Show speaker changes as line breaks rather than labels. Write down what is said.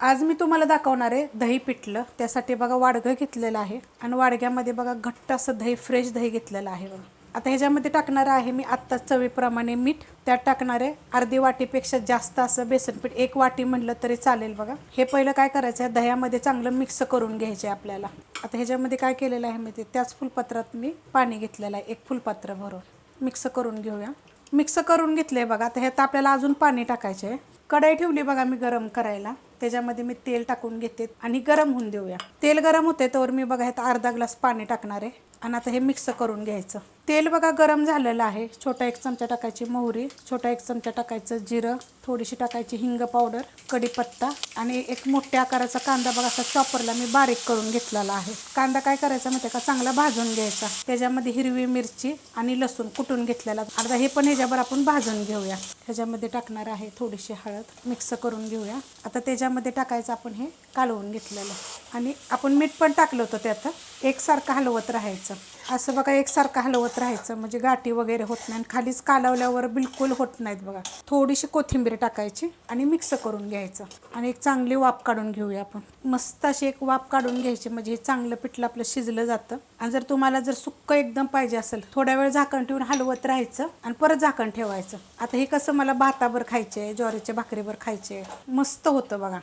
आज मी तुम्हाला दाखवणार आहे दही पिठलं. त्यासाठी बघा वाडगं घेतलेलं आहे. आणि वाडग्यामध्ये बघा घट्ट असं दही फ्रेश दही घेतलेलं आहे बघा. आता ह्याच्यामध्ये टाकणार आहे मी आत्ता चवीप्रमाणे मीठ. त्यात टाकणार आहे अर्धी वाटीपेक्षा जास्त असं बेसन पीठ. एक वाटी म्हटलं तरी चालेल बघा. हे पहिलं काय करायचं आहे? दह्यामध्ये चांगलं मिक्स करून घ्यायचे आहे आपल्याला. आता ह्याच्यामध्ये काय केलेलं आहे मी ते त्याच फुलपात्रात मी पाणी घेतलेलं आहे. एक फुलपात्र भरून. मिक्स करून घेऊया. मिक्स करून घेतलं आहे बघा. आता ह्यात आपल्याला अजून पाणी टाकायचं आहे. कढई ठेवली बघा मी गरम करायला. त्याच्यामध्ये मी तेल टाकून घेते आणि गरम होऊन देऊया. तेल गरम होते तर मी बघा ह्यात अर्धा ग्लास पाणी टाकणार आहे. आणि आता हे मिक्स करून घ्यायचं. तेल बघा गरम झालेलं आहे. छोटा एक चमचा टाकायची मोहरी छोटा एक चमचा टाकायचं जिरं थोडीशी टाकायची हिंग पावडर कढीपत्ता आणि एक मोठ्या आकाराचा कांदा बघा असा चॉपरला मी बारीक करून घेतलेला आहे. कांदा काय करायचा माहिती का? चांगला भाजून घ्यायचा. त्याच्यामध्ये हिरवी मिरची आणि लसूण कुटून घेतलेला. अर्धा हे पण ह्याच्यावर आपण भाजून घेऊया. ह्याच्यामध्ये टाकणार आहे थोडीशी हळद मिक्स करून घेऊया. आता त्याच्यामध्ये टाकायचं आपण हे कालवून घेतलेलं. आणि आपण मीठ पण टाकलं होतं त्यात. एकसारखं हलवत राहायचं. असं बघा एकसारखं हलवत राहायचं. म्हणजे गाठी वगैरे होत नाही आणि खालीच कालवल्यावर बिलकुल होत नाहीत बघा. थोडीशी कोथिंबीर टाकायची आणि मिक्स करून घ्यायचं. आणि एक चांगली वाफ काढून घेऊया आपण. मस्त अशी एक वाफ काढून घ्यायची. म्हणजे हे चांगलं पिठलं आपलं शिजलं जातं. आणि जर तुम्हाला जर सुक्क एकदम पाहिजे असेल थोड्या वेळ झाकण ठेवून हलवत राहायचं आणि परत झाकण ठेवायचं. आता हे कसं मला भातावर खायचे ज्वारीच्या भाकरीवर खायचे मस्त होतं बघा.